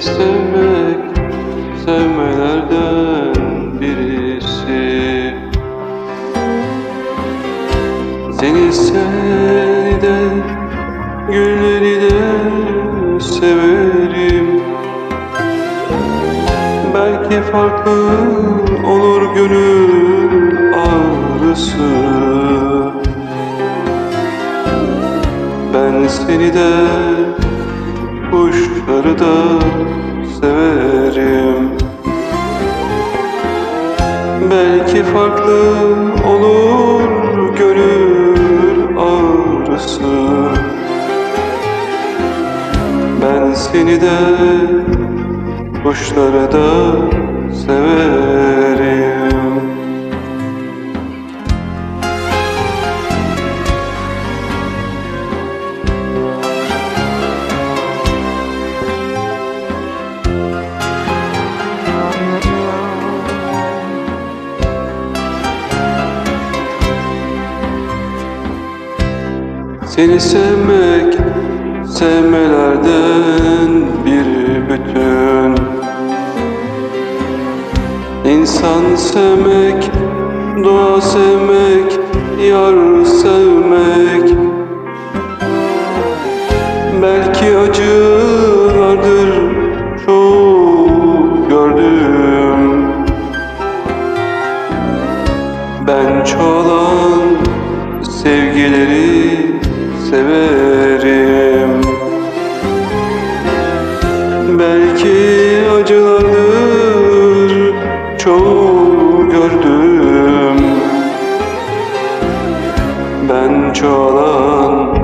sevmek sevmelerden birisi. Seni seni de gülleri de severim. Belki farklı olur gönül ağrısı. Ben seni de kuşları da severim. Belki farklı olur gönül ağrısı. Ben seni de kuşları da severim Seni sevmek, sevmelerden bir bütün. İnsan sevmek, doğa sevmek, yar sevmek. Belki acılardır çok gördüm. Ben çoğalan sevgileri severim. Belki acılardır çok gördüm. Ben çoğalan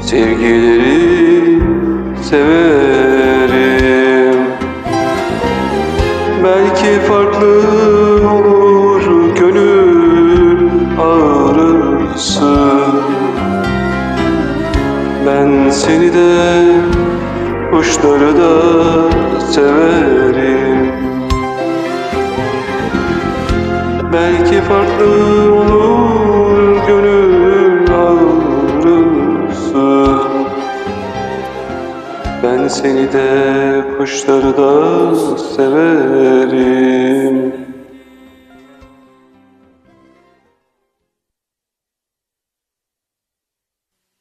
sevgileri severim Ben seni de kuşları da severim. Belki farklı olur gönül ağrısı Ben seni de kuşları da severim